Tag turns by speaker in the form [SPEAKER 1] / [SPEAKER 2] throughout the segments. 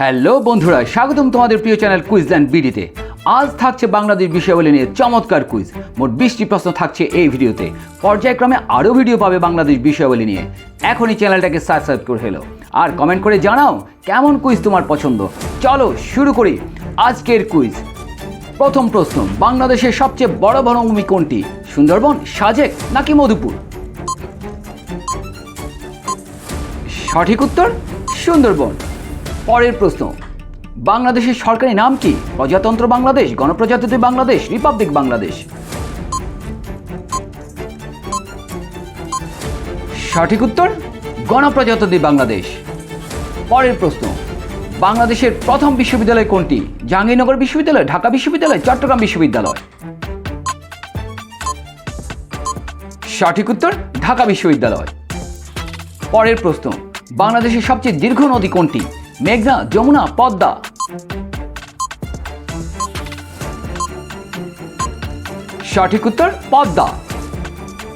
[SPEAKER 1] Hello বন্ধুরা, স্বাগতম তোমাদের প্রিয় চ্যানেল কুইজ অ্যান্ড বিডিতে আজ থাকছে বাংলাদেশ বিষয়াবলী নিয়ে চমৎকার কুইজ মোট বিশটি প্রশ্ন থাকছে এই ভিডিওতে। পর্যায়ক্রমে আরও ভিডিও পাবে বাংলাদেশ বিষয়াবলী নিয়ে। এখনই চ্যানেলটাকে সাবস্ক্রাইব করে ফেলো। আর কমেন্ট করে জানাও কেমন কুইজ তোমার পছন্দ। চলো শুরু করি আজকের কুইজ প্রথম প্রশ্ন, বাংলাদেশের সবচেয়ে বড় বনভূমি কোনটি? সুন্দরবন, সাজেক নাকি মধুপুর? সঠিক উত্তর, সুন্দরবন। পরের প্রশ্ন। বাংলাদেশের সরকারি নাম কি? প্রজাতন্ত্র বাংলাদেশ, গণপ্রজাতন্ত্রী বাংলাদেশ, রিপাবলিক বাংলাদেশ। সঠিক উত্তর, গণপ্রজাতন্ত্রী বাংলাদেশ। পরের প্রশ্ন। বাংলাদেশের প্রথম বিশ্ববিদ্যালয় কোনটি? জাহাঙ্গীরনগর বিশ্ববিদ্যালয়, ঢাকা বিশ্ববিদ্যালয়, চট্টগ্রাম বিশ্ববিদ্যালয়? সঠিক উত্তর, ঢাকা বিশ্ববিদ্যালয়। পরের প্রশ্ন। বাংলাদেশের সবচেয়ে দীর্ঘ নদী কোনটি? মেঘনা, যমুনা, পদ্মা। সঠিক উত্তর, পদ্মা।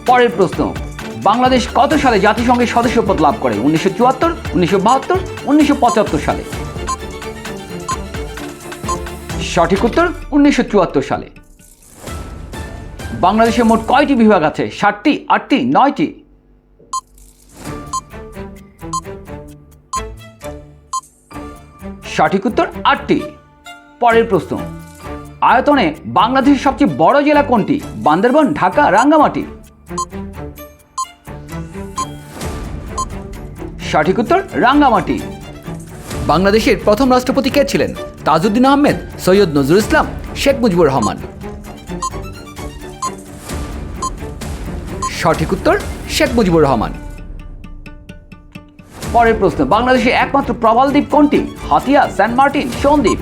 [SPEAKER 1] পরের প্রশ্ন, বাংলাদেশ কত সালে জাতিসংঘের সদস্যপদ লাভ করে? উনিশশো চুয়াত্তর, উনিশশো বাহাত্তর, উনিশশো পঁচাত্তর সালে। সঠিক উত্তর, উনিশশো চুয়াত্তর সালে। বাংলাদেশে মোট কয়টি বিভাগ আছে? ষাটটি আটটি, নয়টি। সঠিক উত্তর আটটি। পরের প্রশ্ন, আয়তনে বাংলাদেশের সবচেয়ে বড় জেলা কোনটি? বান্দরবান, ঢাকা, রাঙ্গামাটি। সঠিক উত্তর রাঙ্গামাটি। বাংলাদেশের প্রথম রাষ্ট্রপতি কে ছিলেন? তাজউদ্দিন আহমেদ, সৈয়দ নজরুল ইসলাম, শেখ মুজিবুর রহমান। সঠিক উত্তর শেখ মুজিবুর রহমান। পরের প্রশ্ন, বাংলাদেশের একমাত্র প্রবাল দ্বীপ কোনটি? Hatiya Saint Martin, Sandwip?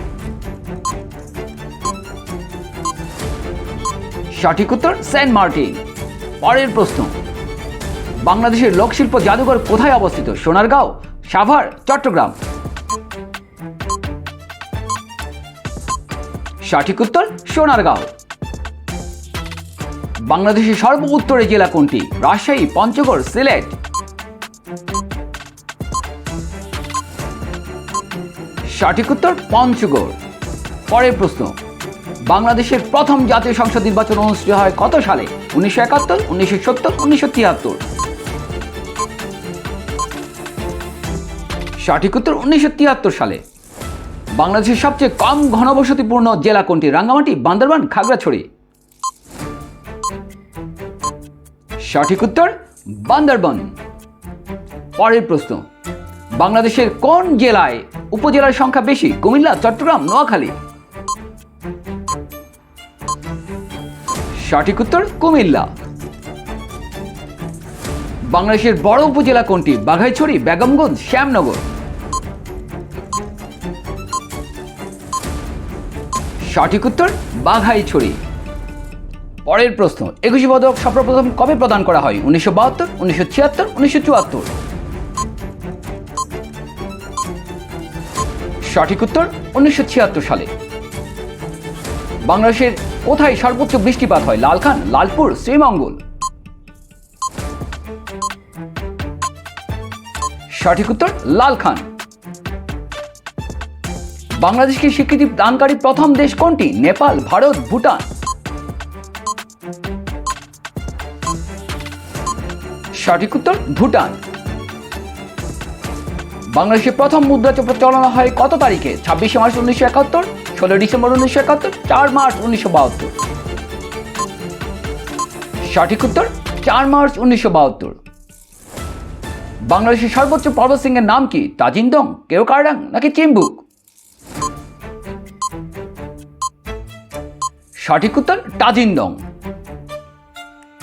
[SPEAKER 1] সঠিক উত্তর সেন্ট মার্টিন। পরের প্রশ্ন, বাংলাদেশের লোকশিল্প জাদুঘর কোথায় অবস্থিত? সোনারগাঁও, সাভার, চট্টগ্রাম? সঠিক উত্তর, সোনারগাঁও। বাংলাদেশের সর্ব উত্তরে জেলা কোনটি? রাজশাহী, পঞ্চগড়, সিলেট? সঠিক উত্তর, পঞ্চগড়। পরের প্রশ্ন, বাংলাদেশের প্রথম জাতীয় সংসদ নির্বাচন অনুষ্ঠিত হয় কত সালে? উনিশশো একাত্তর, উনিশশো সত্তর, উনিশশো তিয়াত্তর। সঠিক উত্তর, উনিশশো তিয়াত্তর সালে। বাংলাদেশের সবচেয়ে কম ঘনবসতিপূর্ণ জেলা কোনটি? রাঙ্গামাটি, বান্দরবান, খাগড়াছড়ি। সঠিক উত্তর, বান্দরবান। পরের প্রশ্ন, বাংলাদেশের কোন জেলায় উপজেলার সংখ্যা বেশি, কুমিল্লা, চট্টগ্রাম, নোয়াখালী। সঠিক উত্তর, কুমিল্লা। বাংলাদেশের বড় উপজেলা কোনটি? বাঘাইছড়ি, বেগমগঞ্জ, শ্যামনগর। সঠিক উত্তর, বাঘাইছড়ি। পরের প্রশ্ন, একুশে পদক সর্বপ্রথম কবে প্রদান করা হয়? উনিশশো বাহাত্তর, উনিশশো ছিয়াত্তর, উনিশশো চুয়াত্তর। সঠিক উত্তর উনিশশো ছিয়াত্তর সালে। বাংলাদেশের কোথায় সর্বোচ্চ বৃষ্টিপাত হয়? লালখান, লালপুর, শ্রীমঙ্গল। সঠিক উত্তর লালখান। বাংলাদেশকে স্বীকৃতি দানকারী প্রথম দেশ কোনটি? নেপাল, ভারত, ভুটান। সঠিক উত্তর ভুটান। বাংলাদেশে প্রথম মুদ্রা প্রচলন হয় কত তারিখে? ছাব্বিশে মার্চ উনিশশো একাত্তর ষোলো ডিসেম্বর উনিশশো একাত্তর, চার মার্চ উনিশশো বাহাত্তর। সঠিক উত্তর, চার মার্চ উনিশশো বাহাত্তর। বাংলাদেশের সর্বোচ্চ পর্বতশৃঙ্গের নাম কি? তাজিন্দং, কেওকারডাং নাকি চিম্বুক? সঠিক উত্তর, তাজিন্দং।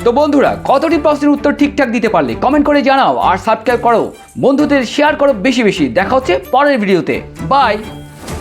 [SPEAKER 1] তো বন্ধুরা, কতটি প্রশ্নের উত্তর ঠিকঠাক দিতে পারলে কমেন্ট করে জানাও আর সাবস্ক্রাইব করো। বন্ধুদের শেয়ার করো বেশি বেশি। দেখা হচ্ছে পরের ভিডিওতে বাই